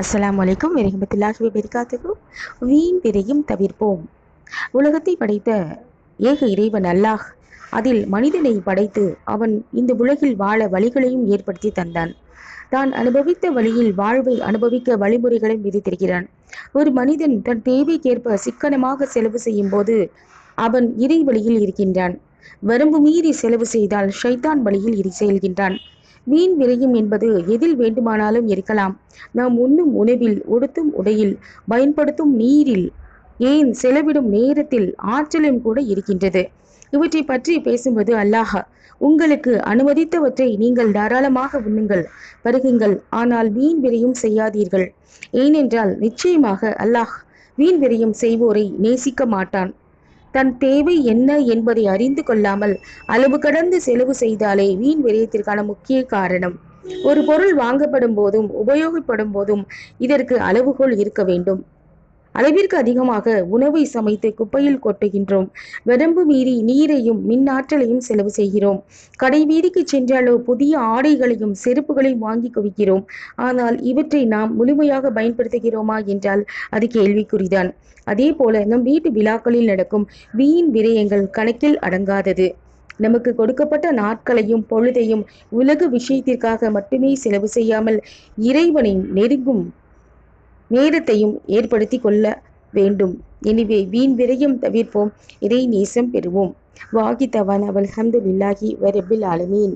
அஸ்லாம் வலைக்கும் வரஹ்மத்துல்லாஹி வபரகாத்துஹு. வீண் விரையும் தவிர்ப்போம். உலகத்தை படைத்த ஏக இறைவன் அல்லாஹ் அதில் மனிதனை படைத்து அவன் இந்த உலகில் வாழ வழிகளையும் ஏற்படுத்தி தந்தான். தான் அனுபவித்த வழியில் வாழ்வை அனுபவிக்க வழிமுறைகளையும் விதித்திருக்கிறான். ஒரு மனிதன் தன் தேவைக்கேற்ப சிக்கனமாக செலவு செய்யும் போது அவன் இறை வழியில் இருக்கின்றான். வரம்பு மீறி செலவு செய்தால் ஷைத்தான் வழியில் இரு செல்கின்றான். வீண் விரயம் என்பது எதில் வேண்டுமானாலும் இருக்கலாம். நாம் உண்ணும் உணவில் உடுத்தும் உடையில் பயன்படுத்தும் நீரில் ஏன் செலவிடும் நேரத்தில் ஆற்றலும் கூட இருக்கின்றது. இவற்றை பற்றி பேசும்போது அல்லாஹ் உங்களுக்கு அனுமதித்தவற்றை நீங்கள் தாராளமாக உண்ணுங்கள் பருகுங்கள். ஆனால் வீண் விரையும் செய்யாதீர்கள். ஏனென்றால் நிச்சயமாக அல்லாஹ் வீண் விரையும் செய்வோரை நேசிக்க மாட்டான். தன் தேவை என்ன என்பதை அறிந்து கொள்ளாமல் அளவு கடந்து செலவு செய்தாலே வீண் விரயத்திற்கான முக்கிய காரணம். ஒரு பொருள் வாங்கப்படும் போதும் உபயோகப்படும் போதும் இதற்கு அளவுகோல் இருக்க வேண்டும். அளவிற்கு அதிகமாக உணவை சமைத்து குப்பையில் கொட்டுகின்றோம். வரம்பு மீறி நீரையும் மின் ஆற்றலையும் செலவு செய்கிறோம். கடை வீதிக்கு சென்றாலோ புதிய ஆடைகளையும் செருப்புகளையும் வாங்கி குவிக்கிறோம். ஆனால் இவற்றை நாம் முழுமையாக பயன்படுத்துகிறோமா என்றால் அது கேள்விக்குறிதான். அதே போல நம் வீட்டு விழாக்களில் நடக்கும் வீண் விரயங்கள் கணக்கில் அடங்காதது. நமக்கு கொடுக்கப்பட்ட நாட்களையும் பொழுதையும் உலக விஷயத்திற்காக மட்டுமே செலவு செய்யாமல் இறைவனை நெருங்கும் நேரத்தையும் ஏற்படுத்தி கொள்ள வேண்டும். எனவே வீண் விரயம் தவிர்ப்போம். இறை நேசம் பெறுவோம். வாகி தவான் அவல் ஹம்துல்லாஹி வரபில் ஆலமீன்.